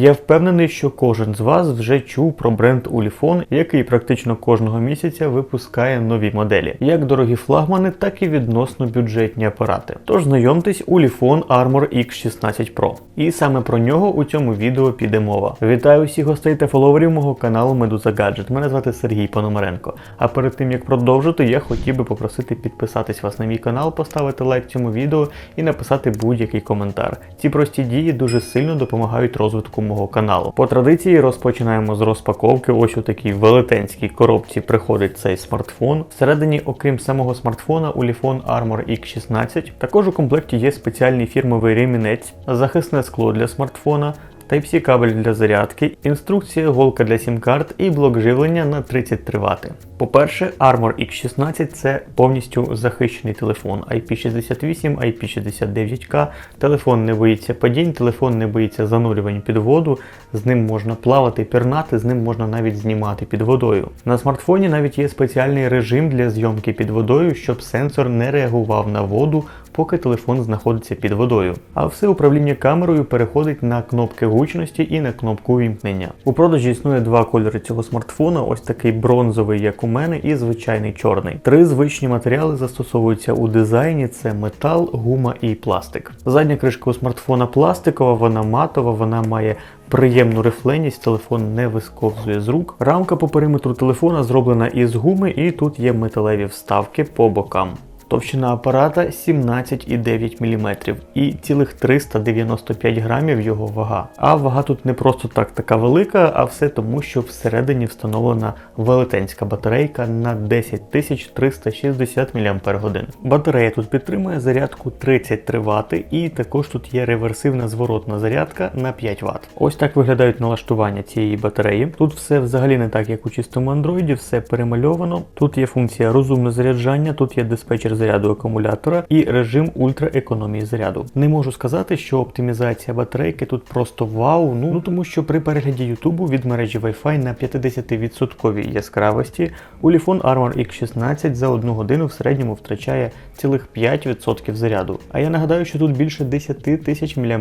Я впевнений, що кожен з вас вже чув про бренд Ulefone, який практично кожного місяця випускає нові моделі, як дорогі флагмани, так і відносно бюджетні апарати. Тож знайомтесь, Ulefone Armor X16 Pro. І саме про нього у цьому відео піде мова. Вітаю всіх гостей та фоловерів мого каналу Медуза Гаджет. Мене звати Сергій Пономаренко. А перед тим як продовжити, я хотів би попросити підписатись вас на мій канал, поставити лайк цьому відео і написати будь-який коментар. Ці прості дії дуже сильно допомагають розвитку мого каналу. По традиції розпочинаємо з розпаковки. Ось у такій велетенській коробці приходить цей смартфон. Всередині, окрім самого смартфона, у Ulefone Armor X16. Також у комплекті є спеціальний фірмовий ремінець, захисне скло для смартфона. Type-C кабель для зарядки, інструкція, голка для сім-карт і блок живлення на 33 Вт. По-перше, Armor X16 це повністю захищений телефон IP68, IP69K. Телефон не боїться падінь, телефон не боїться занурювань під воду, з ним можна плавати, пірнати, з ним можна навіть знімати під водою. На смартфоні навіть є спеціальний режим для зйомки під водою, щоб сенсор не реагував на воду, поки телефон знаходиться під водою. А все управління камерою переходить на кнопки гучності і на кнопку увімкнення. У продажі існує два кольори цього смартфона: ось такий бронзовий, як у мене, і звичайний чорний. Три звичні матеріали застосовуються у дизайні: це метал, гума і пластик. Задня кришка у смартфона пластикова, вона матова, вона має приємну рифленість, телефон не висковзує з рук. Рамка по периметру телефона зроблена із гуми, і тут є металеві вставки по бокам. Товщина апарата 17,9 мм і цілих 395 грамів його вага. А вага тут не просто так така велика, а все тому, що всередині встановлена велетенська батарейка на 10360 мАч. Батарея тут підтримує зарядку 33 Вт і також тут є реверсивна зворотна зарядка на 5 Вт. Ось так виглядають налаштування цієї батареї. Тут все взагалі не так, як у чистому Android, все перемальовано. Тут є функція розумне заряджання, тут є диспетчер заряду акумулятора і режим ультраекономії заряду. Не можу сказати, що оптимізація батарейки тут просто вау. Ну, ну тому що при перегляді Ютубу від мережі Wi-Fi на 50% яскравості Ulefone Armor X16 за одну годину в середньому втрачає цілих 5% заряду. А я нагадаю, що тут більше 10 тисяч мАч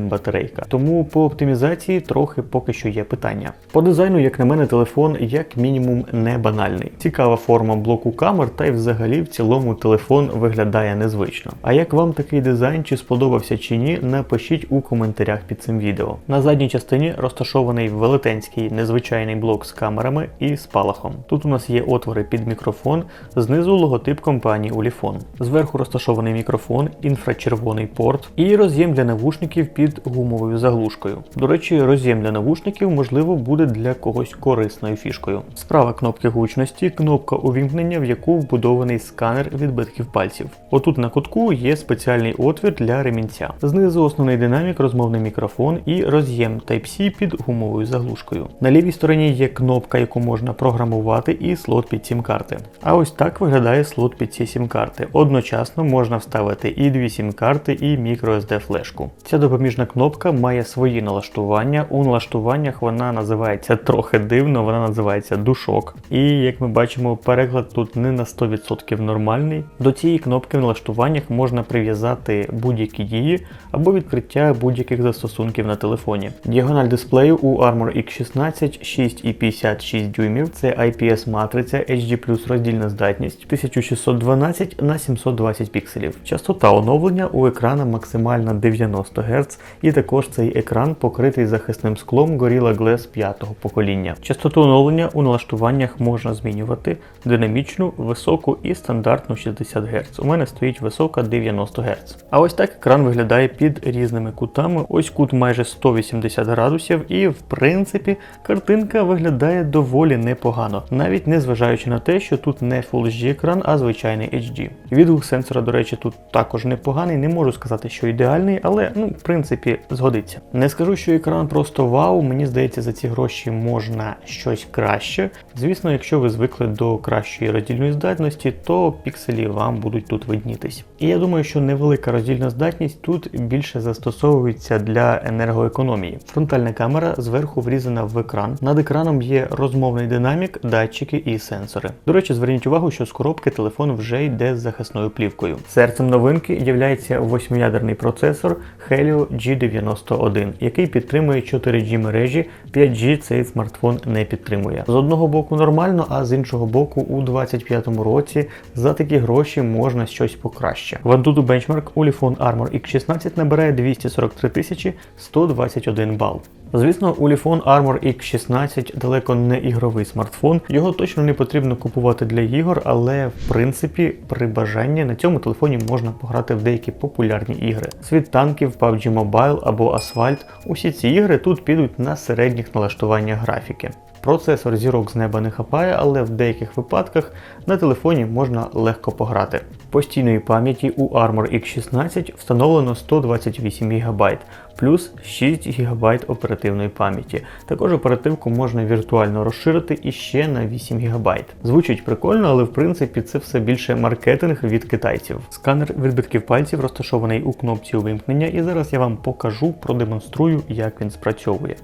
батарейка. Тому по оптимізації трохи поки що є питання. По дизайну, як на мене, телефон як мінімум не банальний. Цікава форма блоку камер, та й взагалі в цілому телефон виглядає незвично. А як вам такий дизайн, чи сподобався чи ні, напишіть у коментарях під цим відео. На задній частині розташований велетенський незвичайний блок з камерами і спалахом. Тут у нас є отвори під мікрофон, знизу логотип компанії Ulefone. Зверху розташований мікрофон, інфрачервоний порт і роз'єм для навушників під гумовою заглушкою. До речі, роз'єм для навушників можливо буде для когось корисною фішкою. Справа кнопки гучності, кнопка увімкнення, в яку вбудований сканер відбитків пальців. Отут на кутку є спеціальний отвір для ремінця. Знизу основний динамік, розмовний мікрофон і роз'єм Type-C під гумовою заглушкою. На лівій стороні є кнопка, яку можна програмувати, і слот під сім-карти. А ось так виглядає слот під ці сім-карти. Одночасно можна вставити і дві сім-карти, і microSD флешку. Ця допоміжна кнопка має свої налаштування. У налаштуваннях вона називається трохи дивно, вона називається душок. І як ми бачимо, переклад тут не на 100% нормальний. До цієї кнопки в налаштуваннях можна прив'язати будь-які дії або відкриття будь-яких застосунків на телефоні. Діагональ дисплею у Armor X16 6,56 дюймів, це IPS матриця HD роздільна здатність 1612 на 720 пікселів. Частота оновлення у екрана максимальна 90 Гц, і також цей екран покритий захисним склом Gorilla Glass 5 покоління. Частоту оновлення у налаштуваннях можна змінювати динамічну, високу і стандартну 60 Гц. У мене стоїть висока 90 Гц. А ось так екран виглядає під різними кутами. Ось кут майже 180 градусів, і в принципі картинка виглядає доволі непогано, навіть не зважаючи на те, що тут не Full HD екран, а звичайний HD. Відгук сенсора, до речі, тут також непоганий. Не можу сказати, що ідеальний, але ну, в принципі згодиться. Не скажу, що екран просто вау. Мені здається, за ці гроші можна щось краще. Звісно, якщо ви звикли до кращої роздільної здатності, то пікселів вам будуть тут виднітись. І я думаю, що невелика роздільна здатність тут більше застосовується для енергоекономії. Фронтальна камера зверху врізана в екран. Над екраном є розмовний динамік, датчики і сенсори. До речі, зверніть увагу, що з коробки телефон вже йде з захисною плівкою. Серцем новинки є восьмиядерний процесор Helio G91, який підтримує 4G мережі, 5G цей смартфон не підтримує. З одного боку нормально, а з іншого боку, у 2025 році за такі гроші можна щось покраще. В Antutu Benchmark Ulefone Armor X16 набирає 243 тисячі 121 бал. Звісно, Ulefone Armor X16 далеко не ігровий смартфон. Його точно не потрібно купувати для ігор, але в принципі при бажанні на цьому телефоні можна пограти в деякі популярні ігри. Світ танків, PUBG Mobile або Asphalt. Усі ці ігри тут підуть на середніх налаштуваннях графіки. Процесор зірок з неба не хапає, але в деяких випадках на телефоні можна легко пограти. Постійної пам'яті у Armor X16 встановлено 128 ГБ, плюс 6 ГБ оперативної пам'яті. Також оперативку можна віртуально розширити іще на 8 ГБ. Звучить прикольно, але в принципі це все більше маркетинг від китайців. Сканер відбитків пальців розташований у кнопці увімкнення, і зараз я вам покажу, продемонструю, як він спрацьовує.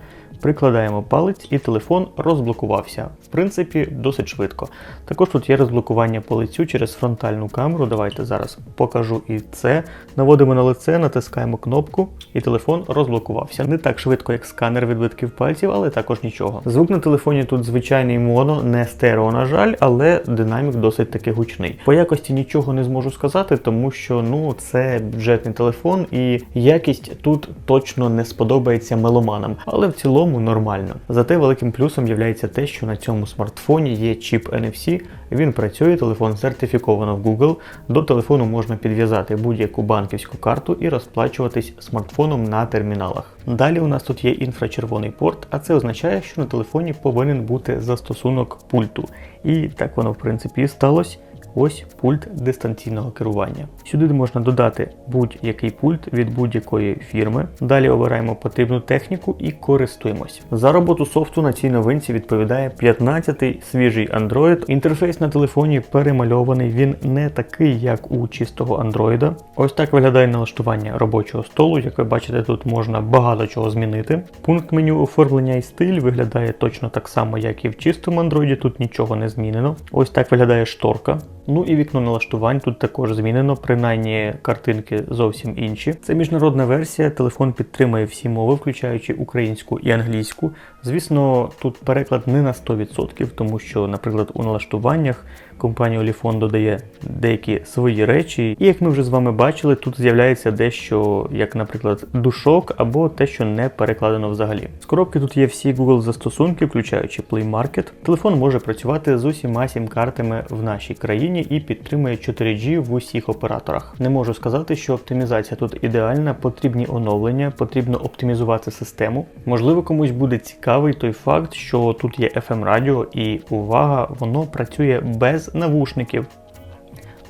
Прикладаємо палець і телефон розблокувався. В принципі, досить швидко. Також тут є розблокування по лицю через фронтальну камеру. Давайте зараз покажу і це. Наводимо на лице, натискаємо кнопку, і телефон розблокувався. Не так швидко, як сканер відбитків пальців, але також нічого. Звук на телефоні тут звичайний моно, не стерео, на жаль, але динамік досить таки гучний. По якості нічого не зможу сказати, тому що ну це бюджетний телефон, і якість тут точно не сподобається меломанам. Але в цілому цілому нормально. Зате великим плюсом є те, що на цьому смартфоні є чіп NFC, він працює, телефон сертифіковано в Google. До телефону можна підв'язати будь-яку банківську карту і розплачуватись смартфоном на терміналах. Далі у нас тут є інфрачервоний порт, а це означає, що на телефоні повинен бути застосунок пульту. І так воно в принципі і сталося. Ось пульт дистанційного керування. Сюди можна додати будь-який пульт від будь-якої фірми. Далі обираємо потрібну техніку і користуємось. За роботу софту на цій новинці відповідає 15-й свіжий Android. Інтерфейс на телефоні перемальований, він не такий, як у чистого Android. Ось так виглядає налаштування робочого столу. Як ви бачите, тут можна багато чого змінити. Пункт меню оформлення і стиль виглядає точно так само, як і в чистому Android, тут нічого не змінено. Ось так виглядає шторка. Ну і вікно налаштувань тут також змінено, принаймні картинки зовсім інші. Це міжнародна версія, телефон підтримує всі мови, включаючи українську і англійську. Звісно, тут переклад не на 100%, тому що, наприклад, у налаштуваннях компанія Olifon додає деякі свої речі, і як ми вже з вами бачили, тут з'являється дещо, як, наприклад, душок або те, що не перекладено взагалі. З коробки тут є всі Google застосунки, включаючи Play Market. Телефон може працювати з усіма сім-картами в нашій країні і підтримує 4G в усіх операторах. Не можу сказати, що оптимізація тут ідеальна, потрібні оновлення, потрібно оптимізувати систему. Можливо, комусь буде цікавий той факт, що тут є FM радіо, і увага, воно працює без навушників.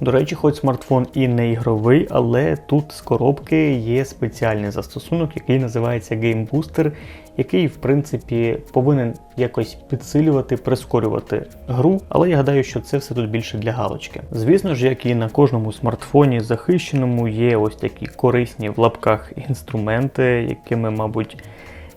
До речі, хоч смартфон і не ігровий, але тут з коробки є спеціальний застосунок, який називається Game Booster, який, в принципі, повинен якось підсилювати, прискорювати гру, але я гадаю, що це все тут більше для галочки. Звісно ж, як і на кожному смартфоні захищеному, є ось такі корисні в лапках інструменти, якими, мабуть,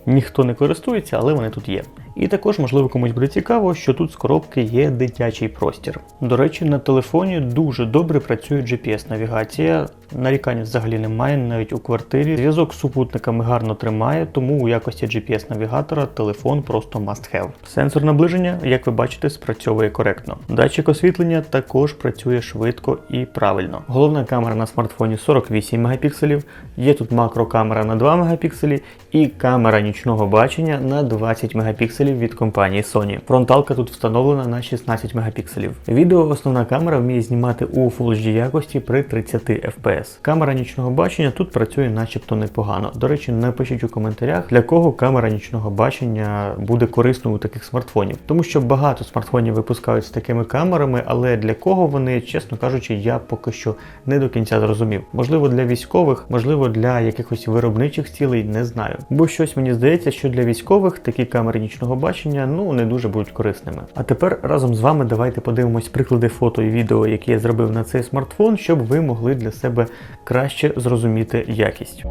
ніхто не користується, але вони тут є. І також, можливо, комусь буде цікаво, що тут з коробки є дитячий простір. До речі, на телефоні дуже добре працює GPS-навігація. Нарікань взагалі немає, навіть у квартирі. Зв'язок з супутниками гарно тримає, тому у якості GPS-навігатора телефон просто must have. Сенсор наближення, як ви бачите, спрацьовує коректно. Датчик освітлення також працює швидко і правильно. Головна камера на смартфоні 48 мегапікселів, є тут макрокамера на 2 мегапікселі і камера нічного бачення на 20 мегапікселів від компанії Sony. Фронталка тут встановлена на 16 мегапікселів. Відео основна камера вміє знімати у Full HD якості при 30 FPS. АПС. Камера нічного бачення тут працює начебто непогано. До речі, напишіть у коментарях, для кого камера нічного бачення буде корисною у таких смартфонів, тому що багато смартфонів випускають з такими камерами, але для кого вони, чесно кажучи, я поки що не до кінця зрозумів. Можливо, для військових, можливо, для якихось виробничих цілей, не знаю. Бо щось мені здається, що для військових такі камери нічного бачення ну не дуже будуть корисними. А тепер разом з вами давайте подивимось приклади фото і відео, які я зробив на цей смартфон, щоб ви могли для себе краще зрозуміти якість.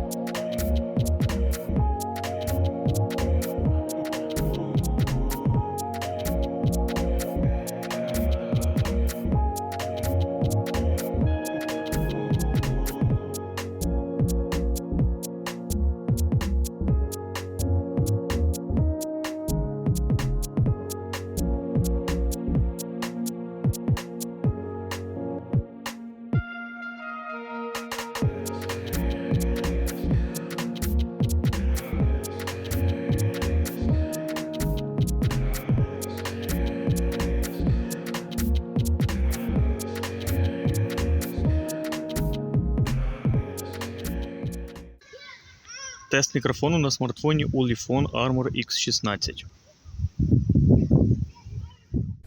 Тест мікрофону на смартфоні Ulefone Armor X16.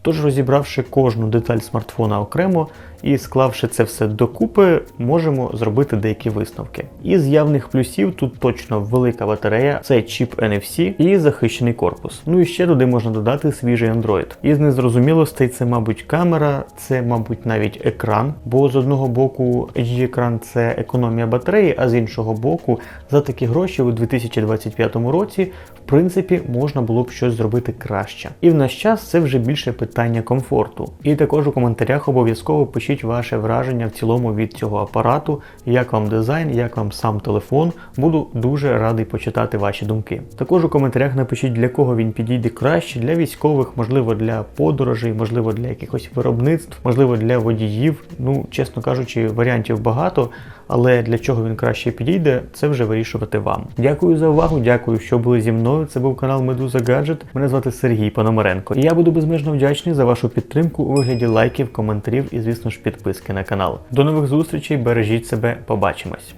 Тож, розібравши кожну деталь смартфона окремо і склавши це все докупи, можемо зробити деякі висновки. Із явних плюсів тут точно велика батарея, це чіп NFC і захищений корпус. Ну і ще туди можна додати свіжий Android. Із незрозумілостей це, мабуть, камера, це, мабуть, навіть екран, бо з одного боку HD-екран це економія батареї, а з іншого боку, за такі гроші у 2025 році, в принципі, можна було б щось зробити краще. І в наш час це вже більше питання комфорту. І також у коментарях обов'язково пишіть ваше враження в цілому від цього апарату, як вам дизайн, як вам сам телефон. Буду дуже радий почитати ваші думки. Також у коментарях напишіть, для кого він підійде краще, для військових, можливо, для подорожей, можливо, для якихось виробництв, можливо, для водіїв. Ну, чесно кажучи, варіантів багато, але для чого він краще підійде, це вже вирішувати вам. Дякую за увагу, дякую, що були зі мною. Це був канал Медуза Гаджет. Мене звати Сергій Пономаренко. І я буду безмежно вдячний за вашу підтримку у вигляді лайків, коментарів і, звісно ж, підписки на канал. До нових зустрічей, бережіть себе, побачимось.